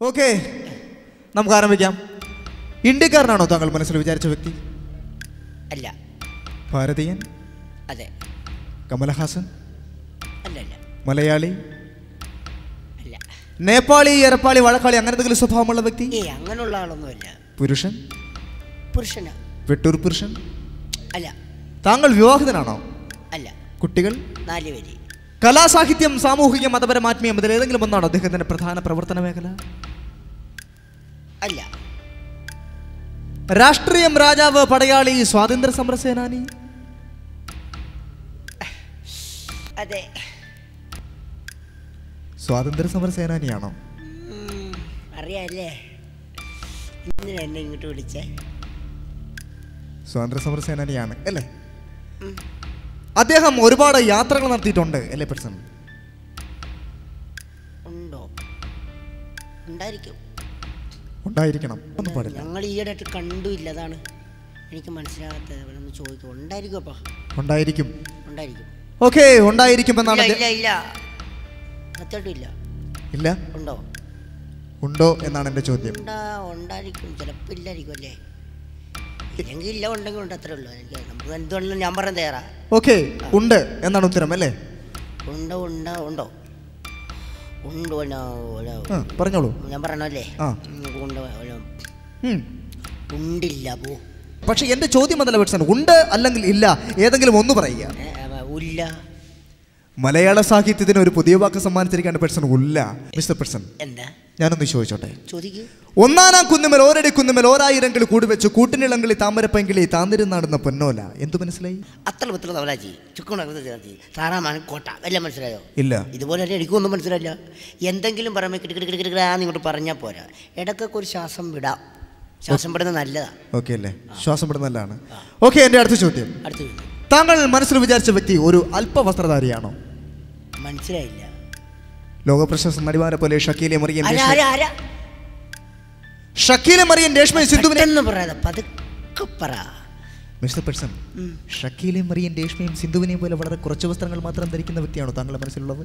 Okay നമുക്ക് ആരംഭിക്കാം. ഇന്ത്യക്കാരനാണോ താങ്കൾ മനസ്സിൽ വിചാരിച്ച വ്യക്തി? അല്ല. ഭാരതീയൻ? അതെ. കമലഹാസൻ? അല്ല അല്ല. മലയാളി? അല്ല. നേപ്പാളി എരപ്പാളി വഴക്കാളി അങ്ങനെ എന്തെങ്കിലും സ്വഭാവമുള്ള വ്യക്തി? ഏ അങ്ങനെയുള്ള ആളൊന്നുമല്ല. പുരുഷൻ? പുരുഷനാ? വെട്ടൂർ പുരുഷൻ? അല്ല. താങ്കൾ വിവാഹിതനാണോ? അല്ല. കുട്ടികൾ? നാല് പേര്. കലാസാഹിത്യം സാമൂഹിക മതപരമാത്മീയം ഇതിൽ ഏതെങ്കിലും ഒന്നാണോ അദ്ദേഹത്തിന്റെ പ്രധാന പ്രവർത്തന മേഖല? അല്ല. രാഷ്ട്രീയം രാജാവ് പടയാളി സ്വാതന്ത്ര്യ സമര സേനാനി. അതെ. സ്വാതന്ത്ര്യ സമര സേനാനിയാണോ? ഉം, അറിയാല്ലേ? എന്നെ ഇങ്ങോട്ട് വിളിച്ചേ? സ്വാതന്ത്ര്യ സമര സേനാനിയാണ് അല്ലേ? അദ്ദേഹം ഒരുപാട് യാത്രകൾ നടത്തിയിട്ടുണ്ട് അല്ലേ പെട്സൺ? ഉണ്ടോ? ഉണ്ടായിരിക്കും. ഉണ്ടായിരിക്കണം. ഒന്നും പാടില്ല. ഞങ്ങൾ ഈയിടെ കണ്ടു ഇല്ലതാണ്. എനിക്ക് മനസ്സിലാകാത്തത് ഒന്ന് ചോദിക്കും ഉണ്ടായിരിക്കും അപ്പാ ഉണ്ടായിരിക്കും. ഉണ്ടായിരിക്കും. ഓക്കെ ഉണ്ടായിരിക്കുമെന്നാണ് ഇല്ല ഇല്ല ഇല്ല. സത്യമായിട്ടും ഇല്ല. ഇല്ല? ഉണ്ടോ? ഉണ്ടോ എന്നാണ് എന്റെ ചോദ്യം. ഉണ്ടാ? ഉണ്ടായിരിക്കും. ചിലപ്പോൾ ഇല്ലായിരിക്കും അല്ലേ? ഇല്ലെങ്കിൽ ഇല്ല ഉണ്ടെങ്കിൽ ഉണ്ട്. അത്രേ ഉള്ളൂ. എനിക്ക് നമുക്ക് എന്തുകൊണ്ടും ഞാൻ പറയാൻ തയ്യാറാ. ഓക്കെ ഉണ്ട് എന്നാണ് ഉത്തരം അല്ലേ? ഉണ്ടോ ഉണ്ടോ ഉണ്ടോ? പറഞ്ഞോളൂ. ഞാൻ. ഉണ്ടില്ല. പോ. പക്ഷെ എന്റെ ചോദ്യം അതല്ല ഉണ്ട് അല്ലെങ്കിൽ ഇല്ല? ഏതെങ്കിലും ഒന്ന് പറയുക. മലയാള സാഹിത്യത്തിന് ഒരു പുതിയ വാക്ക് സമ്മാനിച്ചിരിക്കേണ്ട പേഴ്സൺ ഉല്ല മിസ്റ്റർ പേഴ്സൺ എന്താ? ഞാനൊന്ന് ചോദിച്ചോട്ടെ? ഒന്നാനാം കുന്നുമേൽ ഓരടി കുന്നുമേൽ ഓരായിരം കിളി കൂടി വെച്ചു കൂട്ടിനിളങ്കിളി താമരപ്പങ്കിളി താന്നിരുന്നാടുന്ന പൊന്നോല എന്ത് മനസ്സിലായി? അത്ര പത്ര തവലാജി ചുക്കുണി താറാമാണ് കോട്ട എല്ലാം മനസ്സിലായോ? ഇല്ല. ഇതുപോലെ എനിക്കൊന്നും മനസ്സിലായില്ല. എന്തെങ്കിലും പറയുമ്പോൾ ഇങ്ങോട്ട് പറഞ്ഞാൽ പോരാ. ഇടക്കൊക്കെ ഒരു ശ്വാസം വിടാം. ശ്വാസം പെടുന്നത് നല്ലതാ. ഓക്കെ അല്ലേ? ശ്വാസം പെടുന്ന നല്ലതാണ്. ഓക്കെ എന്റെ അടുത്ത ചോദ്യം. അടുത്ത ചോദ്യം. താങ്കൾ മനസ്സിൽ വിചാരിച്ച വ്യക്തി ഒരു അല്പവസ്ത്രധാരിയാണോ? മനസ്സിലായില്ല. ലോകപ്രശസ്ത നടിമാരെ പോലെ ഷക്കീലെ മറിയൻ ഷക്കീലെ മറിയൻ രേഷ്മ സിന്ധുവിനെ എന്ന് പറയാതെ പതുക്കെ പറ. മിസ്റ്റർ പെർസൺ ഉം. ഷക്കീലെ മറിയൻ രേഷ്മയും സിന്ധുവിനെയും പോലെ വളരെ കുറച്ച് വസ്ത്രങ്ങൾ മാത്രം ധരിക്കുന്ന വ്യക്തിയാണോ താങ്കളുടെ മനസ്സിലുള്ളത്?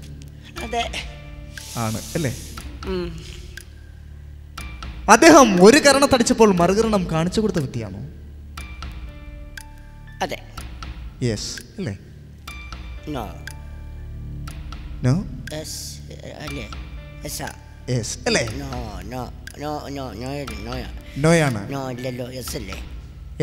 അതെ. ആണ് അല്ലേ. അദ്ദേഹം ഒരു കരണത്തടിച്ചപ്പോൾ മറുകരണം കാണിച്ചു കൊടുത്ത വ്യക്തിയാണോ? അതെ. യെസ് അല്ലേ? നോ നോ എസ് അല്ലേ? എസ്സാ എസ് അല്ലേ? No no no no no നോയാ നോയാണ് നോ ഇല്ലല്ലോ എസ് അല്ലേ?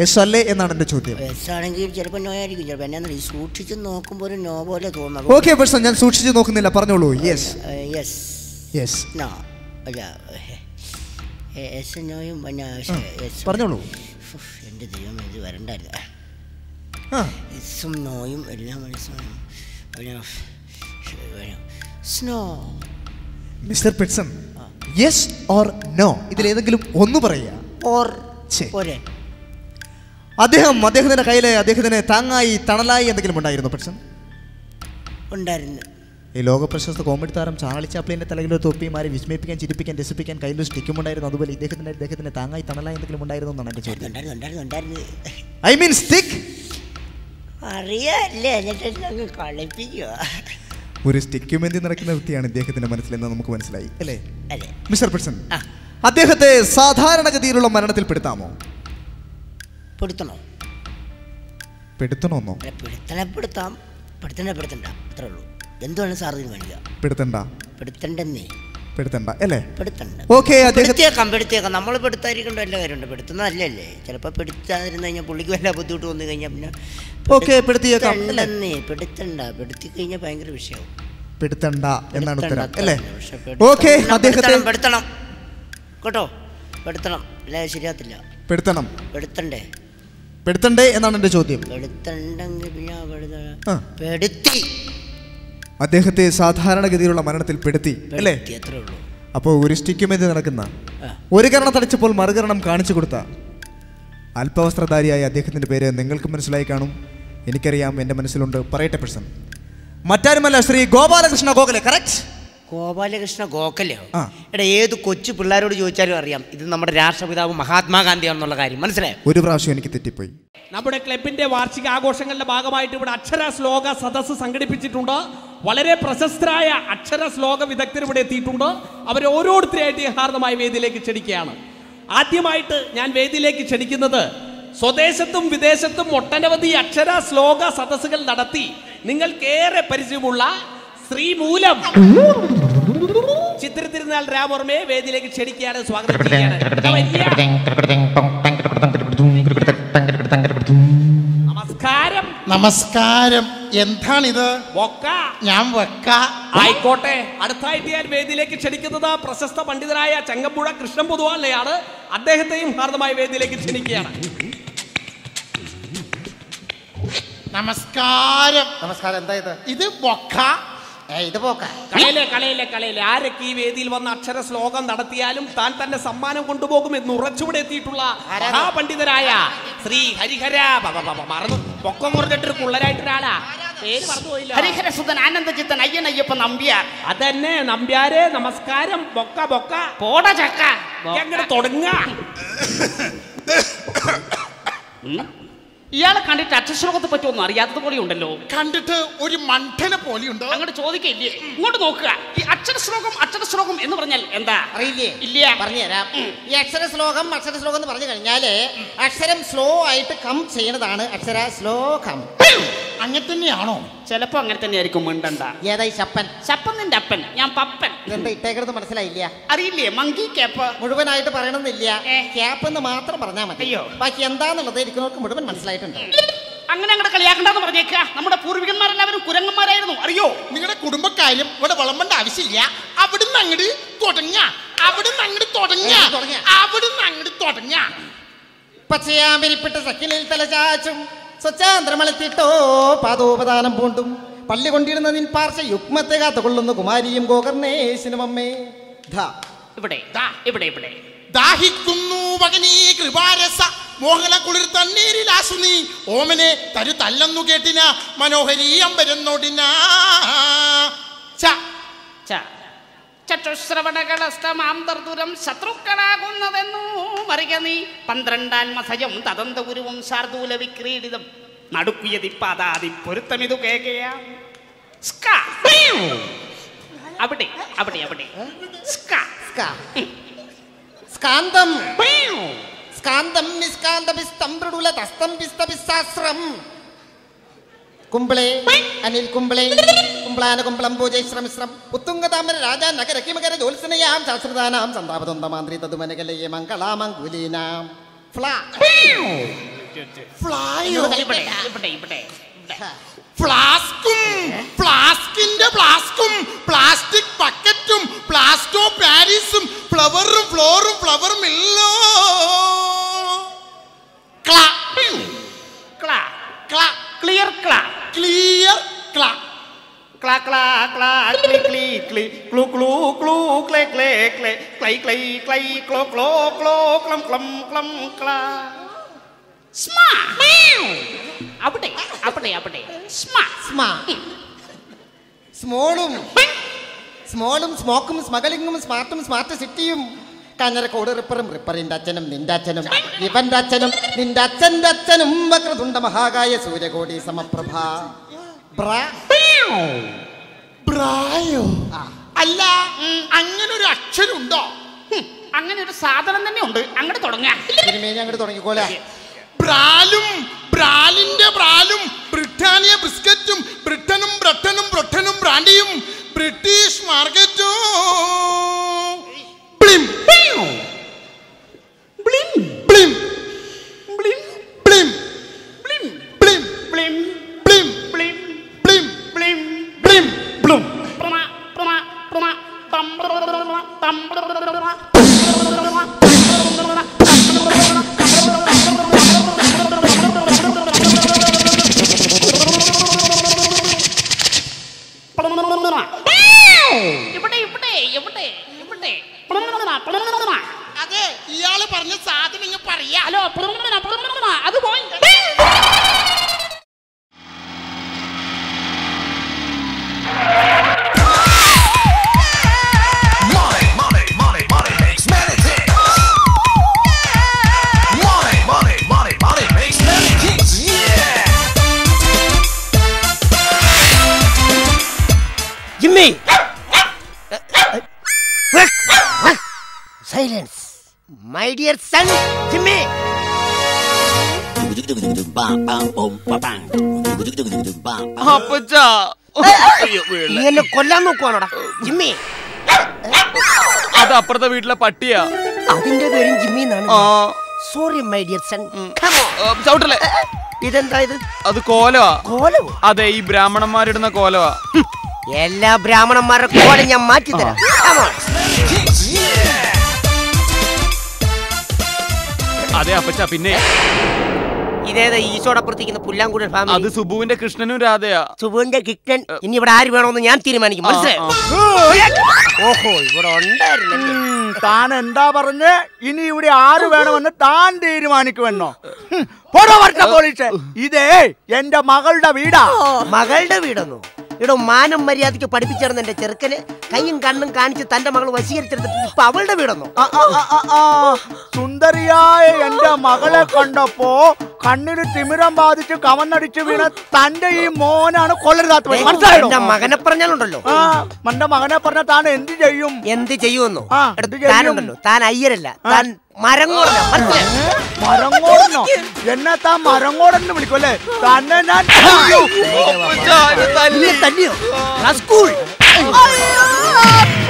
എസ് അല്ലേ എന്നാണ് എന്റെ ചോദ്യം. എസ് ആണെങ്കിൽ ചിലപ്പോൾ നോ ആയിരിക്കും. ചിലപ്പോൾ എന്നാ സൂക്ഷിച്ച് നോക്കുമ്പോൾ ഒരു നോ പോലെ തോന്നുന്നു ഓക്കെ പേഴ്സൺ ഞാൻ സൂക്ഷിച്ച് നോക്കുന്നില്ല. പറഞ്ഞോളൂ. യെസ് യെസ് യെസ് നോ അല്ല എസ് നോയും പിന്നെ എസ് പറഞ്ഞോളൂ. എന്റെ ദൈവം ഇത് വരണ്ടല്ല. എസും നോയും എല്ലാം മനസ്സിലാവും സ്നോ മിസ്റ്റർ പിറ്റ്സൺ യെസ് ഓർ നോ ഇതിലേതെങ്കിലും ഒന്ന് പറയുക. ഓർ. പോരെ. അദ്ദേഹം അദ്ദേഹത്തിന്റെ കയ്യിലെ അദ്ദേഹത്തിന് താങ്ങായി തണലായി എന്തെങ്കിലും ഉണ്ടായിരുന്നു പിറ്റ്സൺ? ഉണ്ടായിരുന്നു. ഈ ലോക പ്രശസ്ത കോമഡി താരം ചാർലി ചാപ്ലിന്റെ തലയിൽ ഒരു തൊപ്പിമാരെ വിസ്മയിപ്പിക്കാൻ ചിരിപ്പിക്കാൻ രസിപ്പിക്കാൻ കയ്യിൽ സ്റ്റിക്കും ഉണ്ടായിരുന്നു. അതുപോലെ ഇദ്ദേഹത്തിന്റെ ഇദ്ദേഹത്തിന് താങ്ങായി തണലായി എന്തെങ്കിലും ഉണ്ടായിരുന്നു എന്നാണ് എന്റെ ചോദ്യം. I mean stick? അറിയാല്ലേ കളിപ്പിക്കുക ഒരു സ്റ്റിക്കുമെന്തി നടക്കുന്ന വ്യക്തിയാണ് ഇദ്ദേഹത്തിന്റെ മനസ്സിലെന്ന് നമുക്ക് മനസ്സിലായി. അല്ലേ? Mister person. അദ്ദേഹത്തെ സാധാരണഗതിയിലുള്ള മരണത്തിൽ പെടുത്താമോ? പെടുത്തണോ? പെടുത്തണമെന്നോ പെടുത്തണേ പെടുത്താം. പെടുത്തണ്ട പെടുത്തണ്ട. അത്രേ ഉള്ളൂ. എന്തുവാണ് സാർ തീരുമാനിക്കുക പെടുത്തണ്ട. പെടുത്തണ്ടെന്നേ. പെടുത്തണ്ട അല്ലേ? ഓക്കെ പെടുത്തിയേക്കാം പെടുത്തിയേക്കാം. നമ്മൾ വല്ല കാര്യമുണ്ട്. പെടുത്തുന്നതല്ലേ ചിലപ്പോൾ പെടുത്താതിരുന്ന് കഴിഞ്ഞാൽ പുള്ളിക്ക് വല്ല ബുദ്ധിമുട്ട് വന്നു കഴിഞ്ഞാൽ പിന്നെ ഓക്കെ പെടുത്തിയേക്കാം. പെടുത്തണ്ട. പെടുത്തി കഴിഞ്ഞാൽ ഭയങ്കര വിഷയവും. പെടുത്തണ്ട എന്നാണ് ഉത്തരം അല്ലേ? ഓക്കെ അദ്ദേഹത്തെ പെടുത്തണം. കേട്ടോ? പെടുത്തണം. അല്ലേ ശരിയാത്തില്ല പെടുത്തണം. പെടുത്തണ്ടേ? പെടുത്തണ്ടേ എന്നാണ് എന്റെ ചോദ്യം. പെടുത്തണ്ടെങ്കിൽ പിന്നെ പെടുത്തി. അദ്ദേഹത്തെ സാധാരണഗതിയിലുള്ള മരണത്തിൽ പെടുത്തി അല്ലേ? അപ്പോൾ ഒരു സ്റ്റിക്കുമെന്തി നടക്കുന്ന. ഒരു കരണം തടിച്ചപ്പോൾ മറുകരണം കാണിച്ചു കൊടുത്ത അല്പവസ്ത്രധാരിയായ അദ്ദേഹത്തിന്റെ പേര് നിങ്ങൾക്ക് മനസ്സിലായി കാണും. എനിക്കറിയാം എന്റെ മനസ്സിലുണ്ട്. പറയട്ടെ പ്രശ്നം. മറ്റാരുമല്ല ശ്രീ ഗോപാലകൃഷ്ണ ഗോഖലെ കറക്റ്റ് ഗോപാലകൃഷ്ണ ഗോഖലെയോ. എടാ ഏത് കൊച്ചു പിള്ളേരോട് ചോദിച്ചാലും അറിയാം ഇത് നമ്മുടെ രാഷ്ട്രപിതാവ് മഹാത്മാഗാന്ധിയാണെന്നുള്ള കാര്യം. മനസ്സിലായോ? ഒരു പ്രാവശ്യം എനിക്ക് തെറ്റിപ്പോയി. നമ്മുടെ ക്ലബിന്റെ വാർഷിക ആഘോഷങ്ങളുടെ ഭാഗമായിട്ട് ഇവിടെ അക്ഷര ശ്ലോക സദസ്സ് സംഘടിപ്പിച്ചിട്ടുണ്ട്. വളരെ പ്രശസ്തരായ അക്ഷര ശ്ലോക വിദഗ്ധർ ഇവിടെ എത്തിയിട്ടുണ്ട്. അവരെ ഓരോരുത്തരെയായിട്ട് യഥാർത്ഥമായ വേദിയിലേക്ക് ക്ഷണിക്കുകയാണ്. ആദ്യമായിട്ട് ഞാൻ വേദിയിലേക്ക് ക്ഷണിക്കുന്നത് സ്വദേശത്തും വിദേശത്തും ഒട്ടനവധി അക്ഷര ശ്ലോക സദസ്സുകൾ നടത്തി നിങ്ങൾക്കേറെ പരിചയമുള്ള ശ്രീമൂലം. ചിത്രത്തിരുന്നാൾ രാമവർമ്മയെ വേദിയിലേക്ക് ക്ഷണിക്കുകയാണ് സ്വാഗതം നമസ്കാരം നമസ്കാരം. എന്താണിത്? വക്ക. ഞാൻ വെക്ക. ആയിക്കോട്ടെ. അടുത്തായിട്ട് ഞാൻ വേദിയിലേക്ക് ക്ഷണിക്കുന്നത് പ്രശസ്ത പണ്ഡിതനായ ചങ്ങമ്പുഴ കൃഷ്ണൻ പൊതുവാളനെയാണ്. അദ്ദേഹത്തെയും ഹാർദമായ വേദിയിലേക്ക് ക്ഷണിക്കുകയാണ്. നമസ്കാരം. നമസ്കാരം. എന്താ ഇത്? ഇത് ബൊക്ക ഏ ഇത് പോക്ക. കളയിലെ കളയിലെ കളയിലെ ആരൊക്കെ ഈ വേദിയിൽ വന്ന അക്ഷര ശ്ലോകം നടത്തിയാലും താൻ തന്റെ സമ്മാനം കൊണ്ടുപോകും എന്ന് ഉറച്ചുവിടെ എത്തിയിട്ടുള്ള മഹാപണ്ഡിതരായ ശ്രീ ഹരിഹര. മറന്നു. പൊക്കം കുറഞ്ഞിട്ടൊരു കുള്ളരായിട്ടൊരാളാ പേര് മറന്നുപോയില്ല. ഹരിഹരസുതൻ ആനന്ദചിത്തൻ അയ്യൻ അയ്യപ്പൻ നമ്പ്യാർ. അതന്നെ നമ്പ്യാരെ നമസ്കാരം. Bouquet bouquet. പോട ചക്ക. എങ്ങനെ തുടങ്ങ? ഇയാളെ കണ്ടിട്ട് അക്ഷശ്ലോകത്തെ പറ്റി ഒന്നും അറിയാത്തത് പോലെ ഉണ്ടല്ലോ. കണ്ടിട്ട് ഒരു മണ്ഡല പോലെയുണ്ട്? അങ്ങോട്ട് ചോദിക്കില്ലേ? ഇങ്ങോട്ട് നോക്കുക. ഈ അക്ഷരശ്ലോകം അക്ഷരശ്ലോകം എന്ന് പറഞ്ഞാൽ എന്താ? അറിയില്ലേ? ഇല്ല. പറഞ്ഞുതരാം. ഈ അക്ഷര ശ്ലോകം അക്ഷര ശ്ലോകം എന്ന് പറഞ്ഞു കഴിഞ്ഞാൽ അക്ഷരം സ്ലോ ആയിട്ട് കം ചെയ്യണതാണ് അക്ഷര ശ്ലോകം അങ്ങനെ തന്നെയാണോ ചിലപ്പോ അങ്ങനെ തന്നെ ആയിരിക്കും മിണ്ടണ്ട ഏതായി ശപ്പൻ? ശപ്പൻ നിന്റെ അപ്പൻ. ഞാൻ പപ്പൻ. എന്താ ഇട്ടേക്കരുത് മനസ്സിലായില്ല. അറിയില്ലേ? മങ്കി കേപ്പ് മുഴുവനായിട്ട് പറയണമെന്നില്ല. കേപ്പ് ക്യാപ്പ് എന്ന് മാത്രം പറഞ്ഞാൽ മതി. അയ്യോ. ബാക്കി എന്താന്നുള്ളത് ഇരിക്കുന്നവർക്ക് മുഴുവൻ മനസ്സിലായിട്ടുണ്ട്. അങ്ങനെ അങ്ങോട്ട് കളിയാക്കണ്ടെന്ന് പറഞ്ഞേക്ക. നമ്മുടെ പൂർവികന്മാരെല്ലാവരും കുരങ്ങന്മാരായിരുന്നു. അറിയോ? നിങ്ങളുടെ കുടുംബക്കാരും ഇവിടെ വിളമ്പേണ്ട ആവശ്യമില്ല. അവിടുന്ന് അങ്ങോട്ട് തുടങ്ങ. അവിടുന്ന് അങ്ങോട്ട് തുടങ്ങ. അവിടുന്ന് അങ്ങോട്ട് തുടങ്ങ. പച്ചയാമ്പരിപ്പെട്ട സക്കിലിൽ തലചാച്ചും സ്വച്ഛാന്ത്രമളത്തിട്ടോ പാദോപദാനം പൂണ്ടും പള്ളി കൊണ്ടിരുന്ന നിൻ പാർശ്വ യുഗ്മത്തെ കാത്തുകൊള്ളുന്ന കുമാരിയും ഗോകർണേശനും അമ്മേ ധാ ഇവിടെ ദാ ഇവിടെ ഇവിടെ ദാഹിക്കുന്നു മകനീ കൃപാരസ മോഹന കുളിർ തണ്ണീരിലാസു നീ ഓമനെ തരു തല്ലെന്നു കേട്ടിന മനോഹരി അമ്പരന്നോടിന ച ച ചക്ഷുശ്രവണകളസ്തമാം തർദുരം ശത്രുക്കളാകുന്നതെന്നു മറിക നീ? പന്ത്രണ്ടാൻമസയം തദന്ത ഗുരുവും ശാർദൂല വിക്രീഡിതം. നടുക്കുയതി പാതാതി പൊരുത്തമിതു കേകയാ. അവിടെ അവിടെ അവിടെ. സ്ക. സ്കാ. സ്കാന്തം. സ്കാന്തം നിസ്കാന്തപിസ്തം അനിൽ കുംബളേ പൂജൈശ്രമിശ്രം ഉത്തുംഗതാമര രാജാ നഗര കിമകര ജ്യോത്സനയാം ശാസ്ത്രദാനാം സന്താപതന്തമാന്ത്രി തതുമനകലയെ മംഗളാമംഗുലീനാം. ഫ്ലാ. ഫ്ലായോ? ഇവിടെ ഇവിടെ ഇവിടെ ഇവിടെ ഫ്ലാസ്കും ഫ്ലാസ്കിന്റെ ഫ്ലാസ്കും പ്ലാസ്റ്റിക് ബക്കറ്റും പ്ലാസ്റ്റോ പാരീസും ไกลไกลโกลโกลโกลกลมกลมกลมกลาสมาแมว അവിടെ അവിടെ അവിടെ സ്മോളും സ്മോളും സ്മോക്കും സ്മഗലിങ്ങും സ്മാർട്ടും സ്മാർട്ട് സിറ്റിയും കാഞ്ഞരക്കോട് റിപ്പറും റിപ്പറിന്റെ അച്ഛനും നിന്റെ അച്ഛനും ഇവന്റെ അച്ഛനും നിന്റെ അച്ഛന്റെ അച്ഛനും വക്രതുണ്ട മഹാകായ സൂര്യകോടി സമപ്രഭ അല്ല അങ്ങനെ ഒരു അക്ഷരുണ്ടോ അങ്ങനെ ഒരു സാധനം തന്നെ ഉണ്ട് അങ്ങോട്ട് തുടങ്ങാ അങ്ങോട്ട് തുടങ്ങിക്കോല ബ്രാലും ബ്രാലിന്റെ ബ്രാലും ബ്രിട്ടാനിയ ബിസ്ക്കറ്റും ബ്രിട്ടനും ബ്രട്ടനും ബ്രട്ടനും ബ്രാൻഡിയും ബ്രിട്ടീഷ് മാർക്കറ്റും. അതെ ഇയാൾ പറഞ്ഞ സാധനം പറയാ. ഹലോ അത് പോയി. My dear to me. അപ്പച്ചാ നീ എന്നെ കൊല്ലാൻ നോക്കുവാണോടാ ജിമ്മി. അത് അപ്പുറത്തെ വീട്ടിലെ പട്ടിയാ. അതിന്റെ പേരും ജിമ്മി ആ. സോറി മൈ ഡിയർ സൺ ചവിട്ടല്ലേ? ഇതെന്താ ഇത്? അത് കോലവാ. കോലവോ? അതെ ഈ ബ്രാഹ്മണന്മാരിടുന്ന കോലവാ. എല്ലാ ബ്രാഹ്മണന്മാരുടെ കോല ഞാൻ മാറ്റി തരാം അതെ അപ്പച്ച പിന്നെ? ഇതേതാ ഈശോടപ്പുറത്തിരിക്കുന്ന പുല്ലാങ്കുഴൽ അത് ഫാമിലി സുബുവിന്റെ കൃഷ്ണനും രാധയാ. സുബുവിന്റെ കൃഷ്ണൻ ഇനി ഇവിടെ ആര് വേണമെന്ന് ഞാൻ തീരുമാനിക്കും. മനസ്സിലായോ? ഓഹോ ഇവിടെ താൻ എന്താ പറഞ്ഞ്? ഇനി ഇവിടെ ആര് വേണമെന്ന് താൻ തീരുമാനിക്കുമെന്നോ? പോലീസ്. ഇതേ എന്റെ മകളുടെ വീടാ. മകളുടെ വീടെന്നോ? ഇവിടെ മാനം മര്യാദയ്ക്ക് പഠിപ്പിച്ചിരുന്ന എന്റെ ചെറുക്കന് കൈയും കണ്ണും കാണിച്ച് തന്റെ മകൾ വശീകരിച്ചെടുത്തിട്ട് ഇപ്പൊ അവളുടെ വീടൊന്നു? ആ, ആ, ആ, ആ, ആ. സുന്ദരിയായ എന്റെ മകളെ കണ്ടപ്പോ കണ്ണിന് തിമിരം ബാധിച്ച് കവന്നടിച്ച് വീണ തന്റെ ഈ മോനാണ് കൊള്ളരുതാത്ത മകനെ പറഞ്ഞാലുണ്ടല്ലോ. മന്റെ മകനെ പറഞ്ഞ താൻ എന്ത് ചെയ്യും? എന്ത് ചെയ്യുമെന്നോ? താനുണ്ടല്ലോ. താൻ അയ്യരല്ല. താൻ മരങ്ങോടനോ. എന്നെ താൻ മരങ്ങോടെന്ന് വിളിക്കും അല്ലേ? തന്നെ ഞാൻ തന്നെയോ തല്ലിയോ? സ്കൂൾ. Stop!